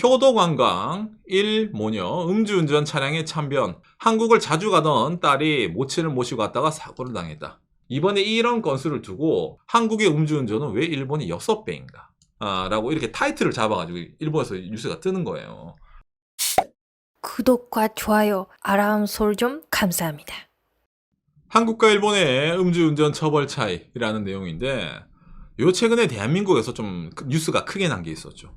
효도관광 1 모녀 음주운전 차량의 참변 한국을 자주 가던 딸이 모친을 모시고 갔다가 사고를 당했다. 이번에 이런 건수를 두고 한국의 음주운전은 왜 일본이 6배인가? 아, 라고 이렇게 타이틀을 잡아가지고 일본에서 뉴스가 뜨는 거예요. 구독과 좋아요, 알람 설정 감사합니다. 한국과 일본의 음주운전 처벌 차이라는 내용인데 요 최근에 대한민국에서 좀 뉴스가 크게 난 게 있었죠.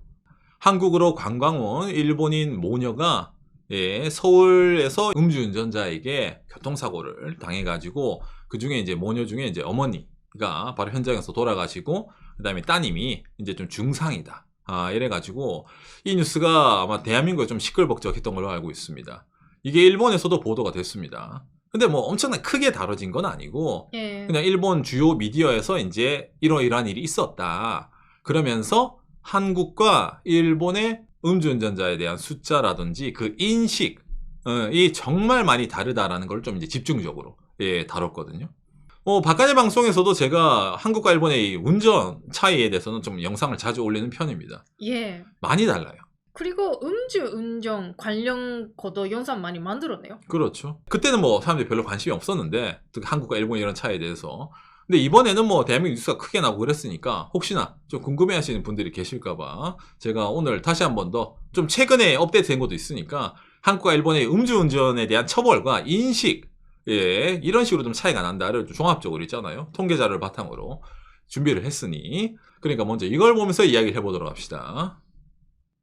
한국으로 관광 온 일본인 모녀가 예, 서울에서 음주운전자에게 교통사고를 당해가지고 그 중에 이제 모녀 중에 이제 어머니가 바로 현장에서 돌아가시고 그 다음에 따님이 이제 좀 중상이다. 아, 이래가지고 이 뉴스가 아마 대한민국에 좀 시끌벅적했던 걸로 알고 있습니다. 이게 일본에서도 보도가 됐습니다. 근데 뭐 엄청나게 크게 다뤄진 건 아니고 예. 그냥 일본 주요 미디어에서 이제 이러이러한 일이 있었다. 그러면서 한국과 일본의 음주운전자에 대한 숫자라든지 그 인식, 어, 이 정말 많이 다르다라는 걸 좀 이제 집중적으로 예, 다뤘거든요. 어, 바깥의 방송에서도 제가 한국과 일본의 이 운전 차이에 대해서는 좀 영상을 자주 올리는 편입니다. 예. 많이 달라요. 그리고 음주 운전 관련 것도 영상 많이 만들었네요. 그렇죠. 그때는 뭐 사람들이 별로 관심이 없었는데 특히 한국과 일본 이런 차이에 대해서. 근데 이번에는 뭐 대한민국 뉴스가 크게 나고 그랬으니까 혹시나 좀 궁금해하시는 분들이 계실까봐 제가 오늘 다시 한 번 더 좀 최근에 업데이트된 것도 있으니까 한국과 일본의 음주운전에 대한 처벌과 인식 예 이런 식으로 좀 차이가 난다를 좀 종합적으로 있잖아요. 통계 자료를 바탕으로 준비를 했으니 그러니까 먼저 이걸 보면서 이야기를 해보도록 합시다.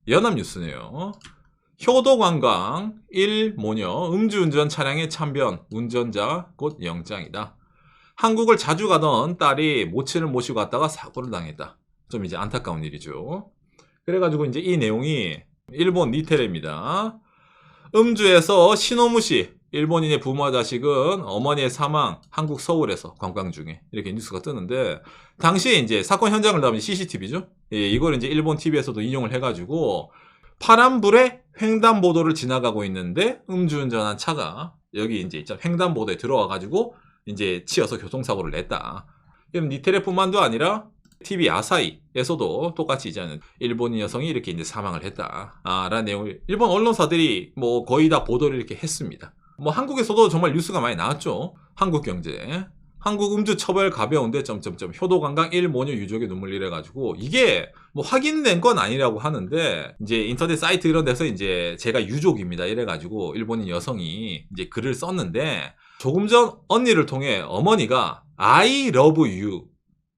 연합뉴스네요. 효도관광 1 모녀 음주운전 차량의 참변 운전자 곧 영장이다. 한국을 자주 가던 딸이 모친을 모시고 갔다가 사고를 당했다. 좀 이제 안타까운 일이죠. 그래가지고 이제 이 내용이 일본 니테레입니다. 음주에서 신호무시 일본인의 부모와 자식은 어머니의 사망 한국 서울에서 관광 중에 이렇게 뉴스가 뜨는데 당시에 이제 사건 현장을 담은 CCTV죠. 예, 이걸 이제 일본 TV에서도 인용을 해가지고 파란불에 횡단보도를 지나가고 있는데 음주운전한 차가 여기 이제. 횡단보도에 들어와가지고 이제 치여서 교통사고를 냈다. 그럼 니테레뿐만도 아니라 TV 아사히에서도 똑같이 이제 일본인 여성이 이렇게 이제 사망을 했다. 아, 라는 내용을 일본 언론사들이 뭐 거의 다 보도를 이렇게 했습니다. 뭐 한국에서도 정말 뉴스가 많이 나왔죠. 한국경제. 한국 음주 처벌 가벼운데 점점점 효도 관광 1 모녀 유족의 눈물 이래 가지고 이게 뭐 확인된 건 아니라고 하는데 이제 인터넷 사이트 이런 데서 이제 제가 유족입니다 이래 가지고 일본인 여성이 이제 글을 썼는데 조금 전 언니를 통해 어머니가 I love you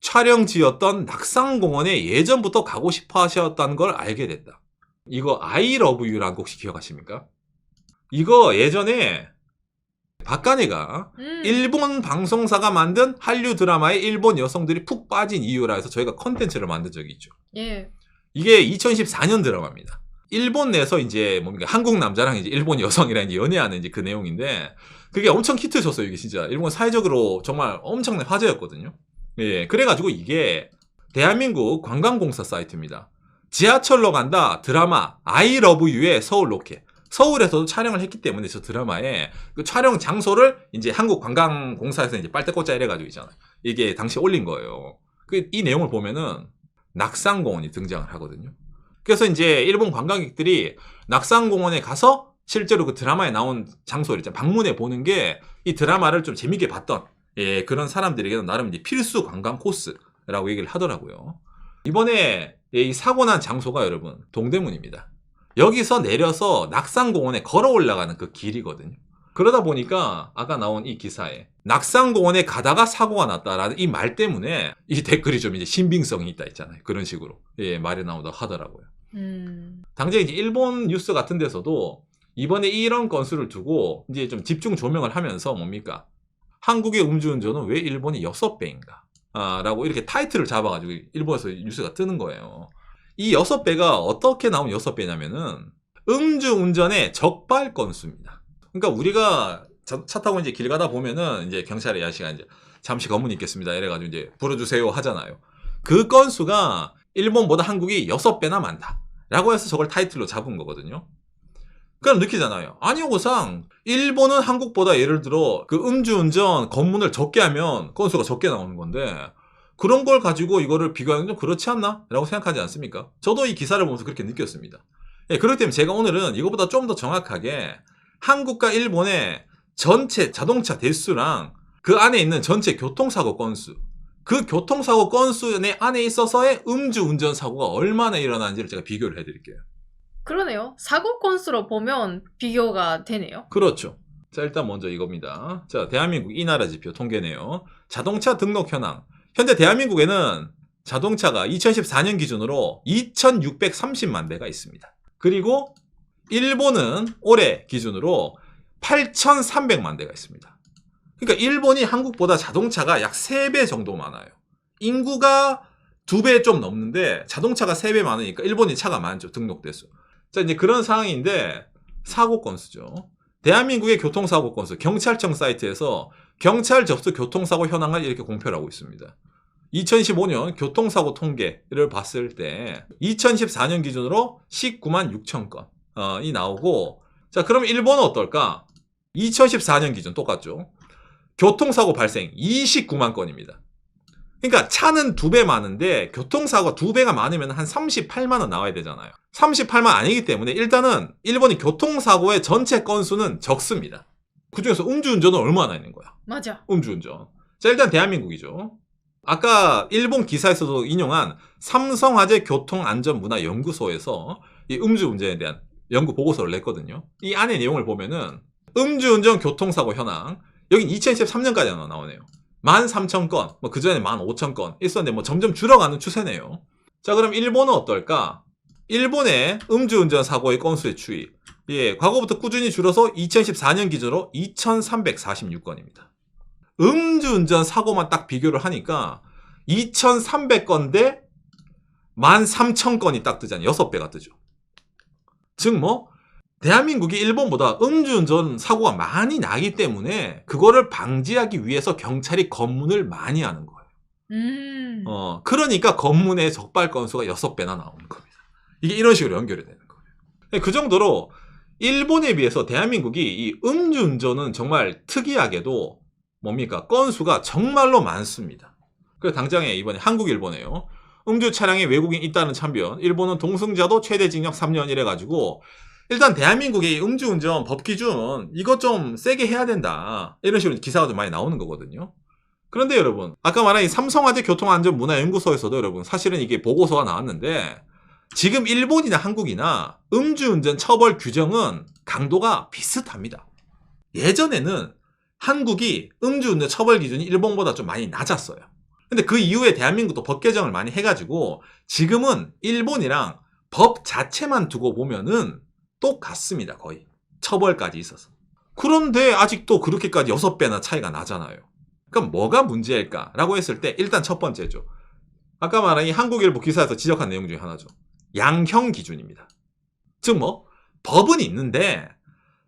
촬영지였던 낙상공원에 예전부터 가고 싶어 하셨다는 걸 알게 됐다. 이거 I love you라는 거 혹시 기억하십니까? 이거 예전에 박간혜가 음. 일본 방송사가 만든 한류 드라마에 일본 여성들이 푹 빠진 이유라 해서 저희가 컨텐츠를 만든 적이 있죠. 예. 이게 2014년 드라마입니다. 일본 내에서 이제 뭡니까 한국 남자랑 이제 일본 여성이랑 이제 연애하는 이제 그 내용인데 그게 엄청 히트 쳤어요. 이게 진짜 일본 사회적으로 정말 엄청난 화제였거든요. 예, 그래가지고 이게 대한민국 관광공사 사이트입니다. 지하철로 간다 드라마 I Love You의 서울 로켓. 서울에서도 촬영을 했기 때문에 저 드라마에 그 촬영 장소를 이제 한국 관광공사에서 이제 빨대꽂자 이래가지고 있잖아요. 이게 당시 올린 거예요. 그 이 내용을 보면은 낙상공원이 등장을 하거든요. 그래서 이제 일본 관광객들이 낙상공원에 가서 실제로 그 드라마에 나온 장소를 이제 방문해 보는 게 이 드라마를 좀 재밌게 봤던 예, 그런 사람들에게는 나름 이제 필수 관광 코스라고 얘기를 하더라고요. 이번에 이 사고 난 장소가 여러분 동대문입니다. 여기서 내려서 낙상공원에 걸어 올라가는 그 길이거든요. 그러다 보니까 아까 나온 이 기사에 낙상공원에 가다가 사고가 났다라는 이 말 때문에 이 댓글이 좀 이제 신빙성이 있다 있잖아요. 그런 식으로 예, 말이 나오다고 하더라고요. 음. 당장 이제 일본 뉴스 같은 데서도 이번에 이런 건수를 두고 이제 좀 집중 조명을 하면서 뭡니까? 한국의 음주운전은 왜 일본이 6배인가? 아, 라고 이렇게 타이틀을 잡아가지고 일본에서 뉴스가 뜨는 거예요. 이 6배가 어떻게 나온 6배냐면은 음주운전의 적발 건수입니다. 그러니까 우리가 차, 차 타고 이제 길 가다 보면은 이제 경찰의 야시가 이제 잠시 검문 있겠습니다. 이래가지고 이제 불어주세요 하잖아요. 그 건수가 일본보다 한국이 6배나 많다. 라고 해서 저걸 타이틀로 잡은 거거든요. 그럼 느끼잖아요. 아니, 오상, 일본은 한국보다 예를 들어 그 음주운전 검문을 적게 하면 건수가 적게 나오는 건데, 그런 걸 가지고 이거를 비교하는 건좀 그렇지 않나? 라고 생각하지 않습니까? 저도 이 기사를 보면서 그렇게 느꼈습니다. 예, 그렇기 때문에 제가 오늘은 이것보다 좀 더 정확하게 한국과 일본의 전체 자동차 대수랑 그 안에 있는 전체 교통사고 건수, 그 교통사고 건수 내 안에 있어서의 음주운전 사고가 얼마나 일어나는지를 제가 비교를 해드릴게요. 그러네요. 사고 건수로 보면 비교가 되네요. 그렇죠. 자, 일단 먼저 이겁니다. 자, 대한민국 이 나라 지표 통계네요. 자동차 등록 현황. 현재 대한민국에는 자동차가 2014년 기준으로 2,630만 대가 있습니다. 그리고 일본은 올해 기준으로 8,300만 대가 있습니다. 그러니까 일본이 한국보다 자동차가 약 3배 정도 많아요. 인구가 2배 좀 넘는데 자동차가 3배 많으니까 일본이 차가 많죠. 등록 대수. 자, 이제 그런 상황인데 사고 건수죠. 대한민국의 교통사고 건수 경찰청 사이트에서 경찰 접수 교통사고 현황을 이렇게 공표를 하고 있습니다. 2015년 교통사고 통계를 봤을 때 2014년 기준으로 19만 6천 건이 나오고 자 그럼 일본은 어떨까? 2014년 기준 똑같죠. 교통사고 발생 29만 건입니다. 그러니까 차는 두 배 많은데 교통사고가 두 배가 많으면 한 38만 원 나와야 되잖아요. 38만 아니기 때문에 일단은 일본이 교통사고의 전체 건수는 적습니다. 그중에서 음주운전은 얼마나 있는 거야? 맞아. 음주운전. 자, 일단 대한민국이죠. 아까 일본 기사에서도 인용한 삼성화재 교통안전문화연구소에서 이 음주운전에 대한 연구 보고서를 냈거든요. 이 안에 내용을 보면은 음주운전 교통사고 현황 여긴 2023년까지 나오네요. 13,000건, 뭐 그전에 15,000건 있었는데 뭐 점점 줄어가는 추세네요. 자, 그럼 일본은 어떨까? 일본의 음주운전 사고의 건수의 추이. 예, 과거부터 꾸준히 줄어서 2014년 기준으로 2,346건입니다. 음주운전 사고만 딱 비교를 하니까 2,300건 대 13,000건이 딱 뜨잖아요. 6배가 뜨죠. 즉 뭐, 대한민국이 일본보다 음주운전 사고가 많이 나기 때문에 그거를 방지하기 위해서 경찰이 검문을 많이 하는 거예요. 음. 어, 그러니까 검문의 적발 건수가 6배나 나오는 겁니다. 이게 이런 식으로 연결이 되는 거예요. 그 정도로 일본에 비해서 대한민국이 이 음주운전은 정말 특이하게도 뭡니까? 건수가 정말로 많습니다. 그래서 당장에 이번에 한국 일본에요. 음주 차량에 외국인 있다는 참변. 일본은 동승자도 최대 징역 3년 이래 가지고 일단 대한민국의 음주운전 법 기준 이것 좀 세게 해야 된다. 이런 식으로 기사가 좀 많이 나오는 거거든요. 그런데 여러분, 아까 말한 이 삼성화재 교통안전문화연구소에서도 여러분, 사실은 이게 보고서가 나왔는데, 지금 일본이나 한국이나 음주운전 처벌 규정은 강도가 비슷합니다. 예전에는 한국이 음주운전 처벌 기준이 일본보다 좀 많이 낮았어요. 근데 그 이후에 대한민국도 법 개정을 많이 해가지고 지금은 일본이랑 법 자체만 두고 보면은 똑같습니다, 거의. 처벌까지 있어서. 그런데 아직도 그렇게까지 6배나 차이가 나잖아요. 그럼 뭐가 문제일까라고 했을 때 일단 첫 번째죠. 아까 말한 이 한국일보 기사에서 지적한 내용 중에 하나죠. 양형 기준입니다. 즉 뭐 법은 있는데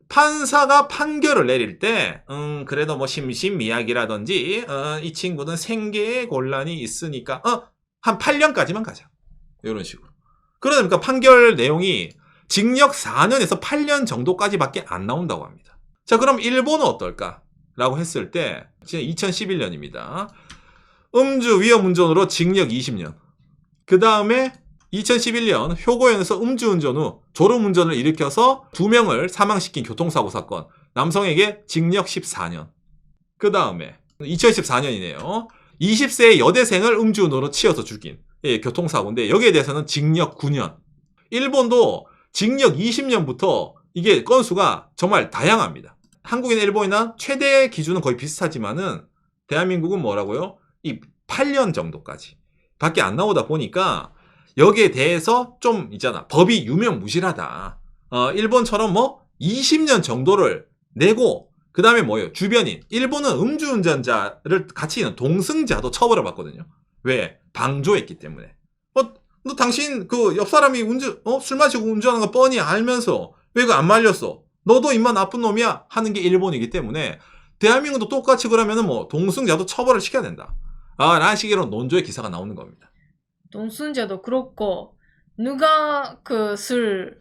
판사가 판결을 내릴 때, 음, 그래도 뭐 심신미약이라든지, 어, 이 친구는 생계에 곤란이 있으니까, 어, 한 8년까지만 가자. 이런 식으로. 그러니까 판결 내용이 징역 4년에서 8년 정도까지밖에 안 나온다고 합니다. 자, 그럼 일본은 어떨까? 라고 했을 때, 지금 2011년입니다. 음주 위험 운전으로 징역 20년. 그 다음에 2011년 효고현에서 음주운전 후 졸음운전을 일으켜서 두 명을 사망시킨 교통사고 사건. 남성에게 징역 14년. 그 다음에 2014년이네요. 20세의 여대생을 음주운전으로 치여서 죽인 예, 교통사고인데 여기에 대해서는 징역 9년. 일본도 징역 20년부터 이게 건수가 정말 다양합니다. 한국이나 일본이나 최대 기준은 거의 비슷하지만은 대한민국은 뭐라고요? 이 8년 정도까지 밖에 안 나오다 보니까 여기에 대해서 좀 있잖아. 법이 유명무실하다. 어, 일본처럼 뭐 20년 정도를 내고 그 다음에 뭐예요? 주변인. 일본은 음주운전자를 같이 있는 동승자도 처벌을 받거든요. 왜? 방조했기 때문에. 어, 너 당신 그 옆 사람이 운전, 어? 술 마시고 운전하는 거 뻔히 알면서 왜 그거 안 말렸어? 너도 입만 나쁜 놈이야? 하는 게 일본이기 때문에 대한민국도 똑같이 그러면은 뭐 동승자도 처벌을 시켜야 된다. 아, 라는 식으로 논조의 기사가 나오는 겁니다. 동순자도 그렇고 누가 그 술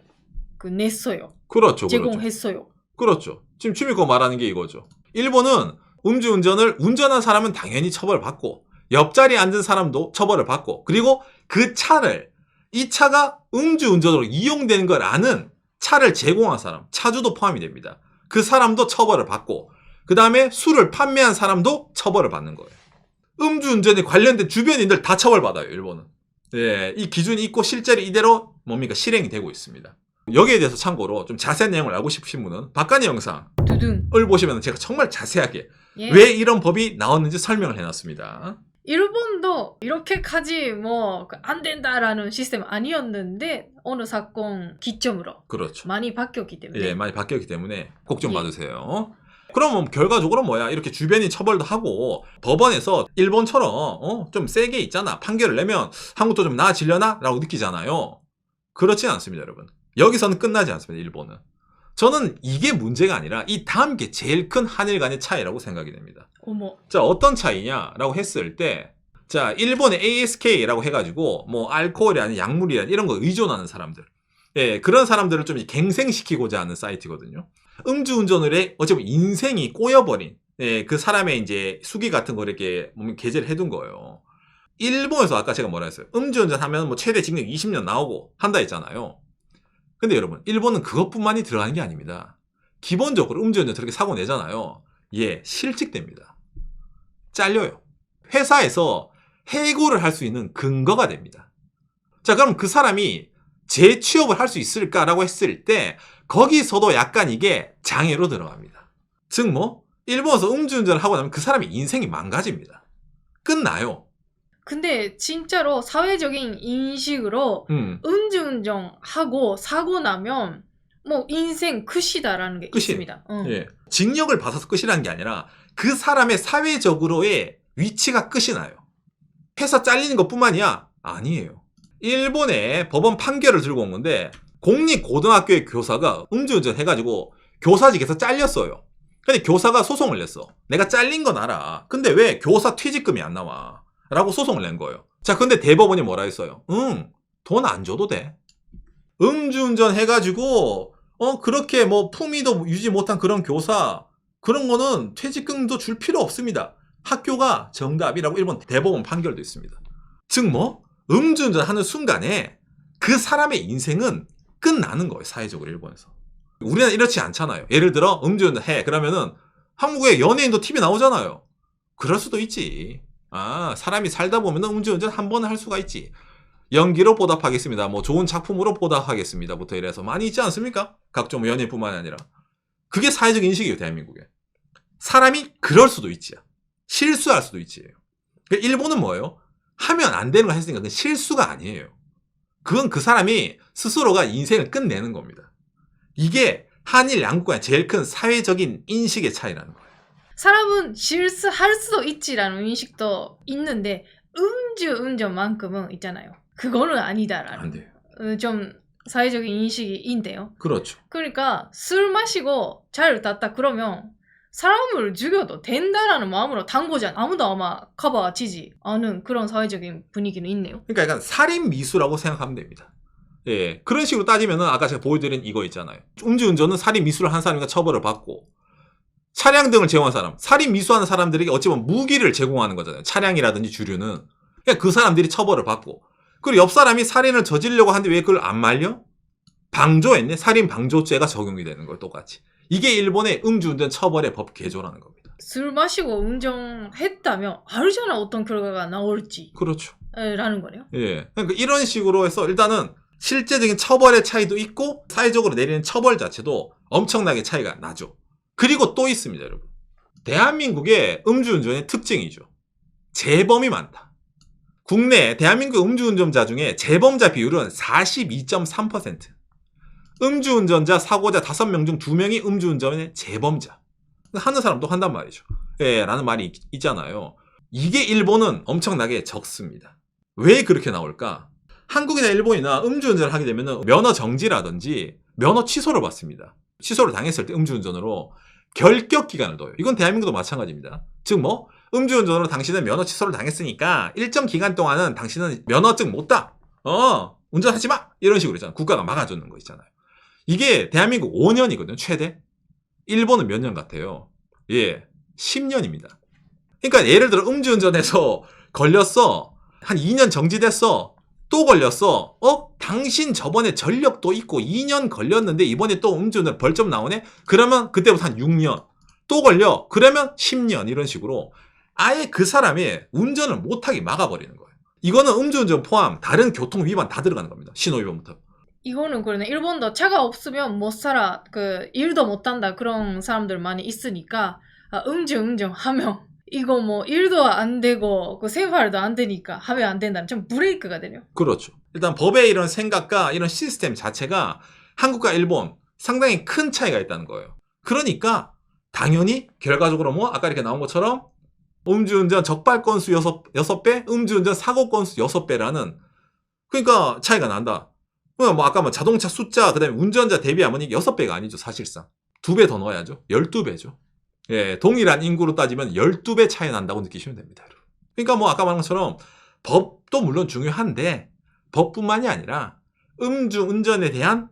그 냈어요. 그렇죠. 그렇죠. 제공했어요. 그렇죠. 지금 취미코 말하는 게 이거죠. 일본은 음주운전을 운전한 사람은 당연히 처벌받고 옆자리에 앉은 사람도 처벌을 받고 그리고 그 차를 이 차가 음주운전으로 이용되는 걸 아는 차를 제공한 사람, 차주도 포함이 됩니다. 그 사람도 처벌을 받고, 그 다음에 술을 판매한 사람도 처벌을 받는 거예요. 음주운전에 관련된 주변인들 다 처벌받아요, 일본은. 예, 이 기준이 있고 실제로 이대로 뭡니까 실행이 되고 있습니다. 여기에 대해서 참고로 좀 자세한 내용을 알고 싶으신 분은 박간의 영상을 두둥. 보시면 제가 정말 자세하게 예. 왜 이런 법이 나왔는지 설명을 해놨습니다. 일본도 이렇게까지 뭐 안 된다라는 시스템 아니었는데 어느 사건 기점으로 그렇죠. 많이 바뀌었기 때문에 예, 많이 바뀌었기 때문에 꼭좀 예. 봐주세요. 그럼 결과적으로 뭐야? 이렇게 주변인 처벌도 하고 법원에서 일본처럼 어? 좀 세게 있잖아. 판결을 내면 한국도 좀 나아지려나? 라고 느끼잖아요. 그렇진 않습니다, 여러분. 여기서는 끝나지 않습니다, 일본은. 저는 이게 문제가 아니라 이 다음 게 제일 큰 한일 간의 차이라고 생각이 됩니다. 어머 자, 어떤 차이냐라고 했을 때, 자, 일본의 ASK라고 해가지고, 뭐, 알코올이 아닌 약물이란 이런 거 의존하는 사람들. 예, 그런 사람들을 좀 갱생시키고자 하는 사이트거든요. 음주운전을 해, 어쩌면 인생이 꼬여버린, 예, 그 사람의 이제 수기 같은 걸 이렇게 몸에 게재를 해둔 거예요. 일본에서 아까 제가 뭐라 했어요? 음주운전 하면 뭐 최대 징역 20년 나오고 한다 했잖아요. 근데 여러분, 일본은 그것뿐만이 들어가는 게 아닙니다. 기본적으로 음주운전 저렇게 사고 내잖아요. 예, 실직됩니다. 잘려요. 회사에서 해고를 할 수 있는 근거가 됩니다. 자, 그럼 그 사람이 재취업을 할 수 있을까라고 했을 때 거기서도 약간 이게 장애로 들어갑니다. 즉 뭐, 일본에서 음주운전을 하고 나면 그 사람의 인생이 망가집니다. 끝나요. 근데 진짜로 사회적인 인식으로 음, 음주운전 하고 사고 나면 뭐 인생 끝이다라는 게 끝이에요. 있습니다. 응. 예. 징역을 받아서 끝이라는 게 아니라 그 사람의 사회적으로의 위치가 끝이 나요. 회사 잘리는 것 뿐만이야? 아니에요. 일본의 법원 판결을 들고 온 건데 공립 고등학교의 교사가 음주운전 해가지고 교사직에서 잘렸어요. 근데 교사가 소송을 냈어. 내가 잘린 건 알아. 근데 왜 교사 퇴직금이 안 나와? 라고 소송을 낸 거예요. 자, 근데 대법원이 뭐라 했어요? 응, 돈 안 줘도 돼. 음주운전 해가지고 어 그렇게 뭐 품위도 유지 못한 그런 교사 그런 거는 퇴직금도 줄 필요 없습니다. 학교가 정답이라고 일본 대법원 판결도 있습니다. 즉 뭐 음주운전 하는 순간에 그 사람의 인생은 끝나는 거예요 사회적으로 일본에서. 우리는 이렇지 않잖아요. 예를 들어 음주운전 해 그러면은 한국의 연예인도 TV 나오잖아요. 그럴 수도 있지. 아 사람이 살다 보면 음주운전 한 번 할 수가 있지. 연기로 보답하겠습니다. 뭐 좋은 작품으로 보답하겠습니다.부터 이래서 많이 있지 않습니까? 각종 뭐 연예인뿐만 아니라 그게 사회적 인식이에요 대한민국에. 사람이 그럴 수도 있지. 실수할 수도 있지. 그러니까 일본은 뭐예요? 하면 안 되는 거 했으니까 그건 실수가 아니에요. 그건 그 사람이 스스로가 인생을 끝내는 겁니다. 이게 한일 양국 간의 제일 큰 사회적인 인식의 차이라는 거예요. 사람은 실수할 수도 있지라는 인식도 있는데 음주운전만큼은 있잖아요. 그거는 아니다라는 안 돼요. 어, 좀 사회적인 인식이 있대요. 그렇죠. 그러니까 술 마시고 차를 탔다 그러면 사람을 죽여도 된다라는 마음으로 탄 거잖아. 아무도 아마 커버치지 않은 그런 사회적인 분위기는 있네요. 그러니까 약간 살인 미수라고 생각하면 됩니다. 예. 그런 식으로 따지면은 아까 제가 보여드린 이거 있잖아요. 음주운전은 살인 미수를 한 사람이니까 처벌을 받고 차량 등을 제공한 사람, 살인 미수하는 사람들에게 어찌 보면 무기를 제공하는 거잖아요. 차량이라든지 주류는. 그러니까 그 사람들이 처벌을 받고 그리고 옆 사람이 살인을 저지르려고 하는데 왜 그걸 안 말려? 방조했네. 살인 방조죄가 적용이 되는 거예요. 똑같이. 이게 일본의 음주운전 처벌의 법 개조라는 겁니다. 술 마시고 운전했다면 알잖아 어떤 결과가 나올지 그렇죠. 에, 라는 거네요. 예. 그러니까 이런 식으로 해서 일단은 실제적인 처벌의 차이도 있고 사회적으로 내리는 처벌 자체도 엄청나게 차이가 나죠. 그리고 또 있습니다, 여러분. 대한민국의 음주운전의 특징이죠. 재범이 많다. 국내 대한민국 음주운전자 중에 재범자 비율은 42.3%. 음주운전자 사고자 5명 중 2명이 음주운전의 재범자. 하는 사람도 한단 말이죠. 예, 라는 말이 있- 있잖아요. 이게 일본은 엄청나게 적습니다. 왜 그렇게 나올까? 한국이나 일본이나 음주운전을 하게 되면 면허 정지라든지 면허 취소를 받습니다. 취소를 당했을 때 음주운전으로 결격 기간을 둬요. 이건 대한민국도 마찬가지입니다. 즉 뭐 음주운전으로 당신은 면허 취소를 당했으니까 일정 기간 동안은 당신은 면허증 못 따. 어 운전하지 마. 이런 식으로 있잖아. 국가가 막아주는 거 있잖아요. 이게 대한민국 5년이거든요. 최대. 일본은 몇 년 같아요? 예, 10년입니다. 그러니까 예를 들어 음주운전해서 걸렸어. 한 2년 정지됐어. 또또 걸렸어. 어? 당신 저번에 전력도 있고 2년 걸렸는데 이번에 또 음주운전 벌점 나오네? 그러면 그때부터 한 6년. 또 걸려. 그러면 10년 이런 식으로 아예 그 사람이 운전을 못하게 막아버리는 거예요. 이거는 음주운전 포함 다른 교통 위반 다 들어가는 겁니다. 신호 위반부터. 이거는 그러네. 일본도 차가 없으면 못 살아. 그 일도 못 한다. 그런 사람들 많이 있으니까 아, 음주 음주 하면 이거 뭐 일도 안 되고 그 생활도 안 되니까 하면 안 된다는 좀 브레이크가 되네요. 그렇죠. 일단 법의 이런 생각과 이런 시스템 자체가 한국과 일본 상당히 큰 차이가 있다는 거예요. 그러니까 당연히 결과적으로 뭐 아까 이렇게 나온 것처럼 음주운전 적발 건수 6, 6배, 음주운전 사고 건수 6배라는 그러니까 차이가 난다. 그럼 뭐 아까 뭐 자동차 숫자 그다음에 운전자 대비하면 이게 6배가 아니죠, 사실상. 2배 더 넣어야죠. 12배죠. 예, 동일한 인구로 따지면 12배 차이 난다고 느끼시면 됩니다. 여러분. 그러니까 뭐 아까 말한 것처럼 법도 물론 중요한데 법뿐만이 아니라 음주 운전에 대한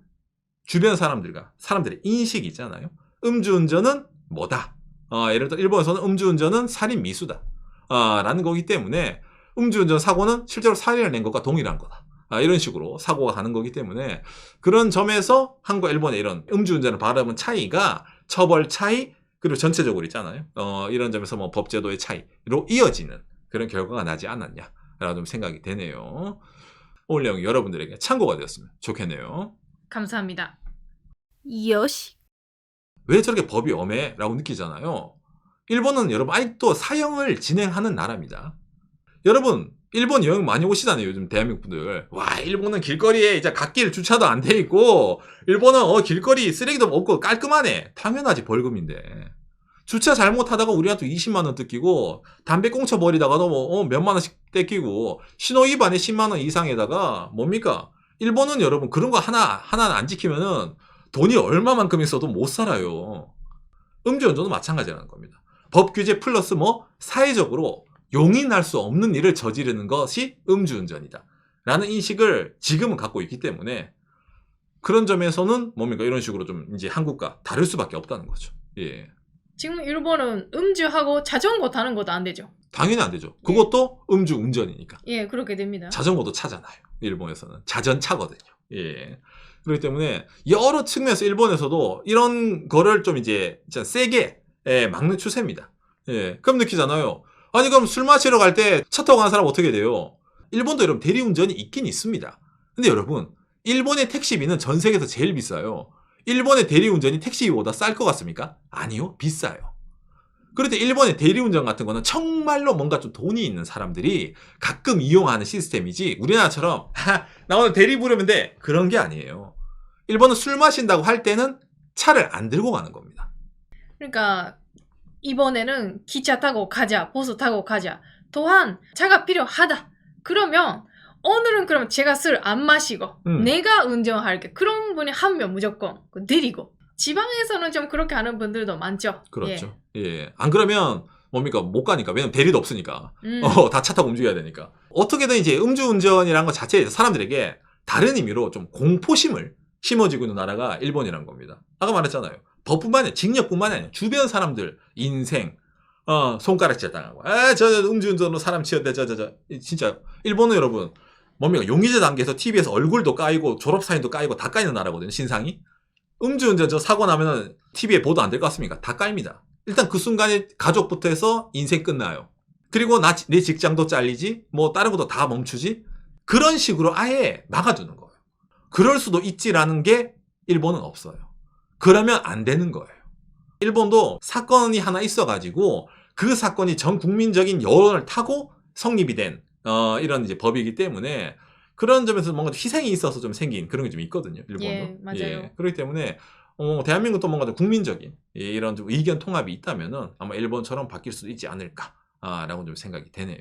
주변 사람들과 사람들의 인식이 있잖아요. 음주 운전은 뭐다? 어, 예를 들어 일본에서는 음주 운전은 살인 미수다. 아, 라는 거기 때문에 음주운전 사고는 실제로 살인을 낸 것과 동일한 거다. 아, 이런 식으로 사고가 가는 거기 때문에 그런 점에서 한국과 일본의 이런 음주운전을 바라보는 차이가 처벌 차이 그리고 전체적으로 있잖아요. 어, 이런 점에서 뭐 법제도의 차이로 이어지는 그런 결과가 나지 않았냐라고 좀 생각이 되네요. 오늘 내용이 여러분들에게 참고가 되었으면 좋겠네요. 감사합니다. 요시. 왜 저렇게 법이 엄해 라고 느끼잖아요. 일본은 여러분 아직도 사형을 진행하는 나라입니다. 여러분 일본 여행 많이 오시잖아요 요즘 대한민국 분들. 와 일본은 길거리에 이제 갓길 주차도 안 돼 있고 일본은 어 길거리 쓰레기도 없고 깔끔하네. 당연하지 벌금인데. 주차 잘못하다가 우리한테 20만 원 뜯기고 담배 꽁쳐 버리다가도 뭐 어, 몇만 원씩 떼끼고 신호 위반에 10만 원 이상에다가 뭡니까? 일본은 여러분 그런 거 하나 하나 안 지키면은 돈이 얼마만큼 있어도 못 살아요. 음주운전도 마찬가지라는 겁니다. 법 규제 플러스 뭐 사회적으로 용인할 수 없는 일을 저지르는 것이 음주운전이다. 라는 인식을 지금은 갖고 있기 때문에 그런 점에서는 뭡니까 이런 식으로 좀 이제 한국과 다를 수밖에 없다는 거죠. 예. 지금 일본은 음주하고 자전거 타는 것도 안 되죠. 당연히 안 되죠. 그것도 음주 운전이니까. 예, 그렇게 됩니다. 자전거도 차잖아요. 일본에서는 자전차거든요. 예. 그렇기 때문에 여러 측면에서 일본에서도 이런 거를 좀 이제 세게 예, 막는 추세입니다. 예. 그럼 느끼잖아요. 아니 그럼 술 마시러 갈 때 차 타고 가는 사람 어떻게 돼요? 일본도 여러분 대리운전이 있긴 있습니다. 근데 여러분 일본의 택시비는 전 세계에서 제일 비싸요. 일본의 대리운전이 택시비보다 쌀 것 같습니까? 아니요. 비싸요. 때 일본의 대리운전 같은 거는 정말로 뭔가 좀 돈이 있는 사람들이 가끔 이용하는 시스템이지 우리나라처럼 하, 나 오늘 대리 부르면 돼 그런 게 아니에요. 일본은 술 마신다고 할 때는 차를 안 들고 가는 겁니다. 그러니까 이번에는 기차 타고 가자, 버스 타고 가자. 또한 차가 필요하다. 그러면 오늘은 그럼 제가 술 안 마시고 음. 내가 운전할게. 그런 분이 한 명 무조건 내리고. 지방에서는 좀 그렇게 하는 분들도 많죠. 그렇죠. 예. 안 그러면 뭡니까 못 가니까 왜냐면 대리도 없으니까 예. 음. 어, 다 차 타고 움직여야 되니까 어떻게든 이제 음주운전이라는 것 자체에 사람들에게 다른 의미로 좀 공포심을 심어주고 있는 나라가 일본이라는 겁니다. 아까 말했잖아요. 법뿐만 아니라 징역뿐만 아니라 주변 사람들 인생 어, 손가락질 당하고 아저 음주운전으로 사람 치었대 저 저 저 진짜 일본은 여러분 뭡니까 용의자 단계에서 TV에서 얼굴도 까이고 졸업 사진도 까이고 다 까이는 나라거든요 신상이 음주운전 저 사고 나면은 TV에 보도 안 될 것 같습니까? 다 까입니다. 일단 그 순간에 가족부터 해서 인생 끝나요. 그리고 나, 내 직장도 잘리지, 뭐 다른 것도 다 멈추지. 그런 식으로 아예 막아두는 거예요. 그럴 수도 있지라는 게 일본은 없어요. 그러면 안 되는 거예요. 일본도 사건이 하나 있어가지고 그 사건이 전 국민적인 여론을 타고 성립이 된 어, 이런 이제 법이기 때문에 그런 점에서 뭔가 희생이 있어서 좀 생긴 그런 게 좀 있거든요. 일본도. 예, 맞아요. 그렇기 때문에 어, 대한민국도 뭔가 좀 국민적인 예, 이런 좀 의견 통합이 있다면은 아마 일본처럼 바뀔 수도 있지 않을까라고 좀 생각이 되네요.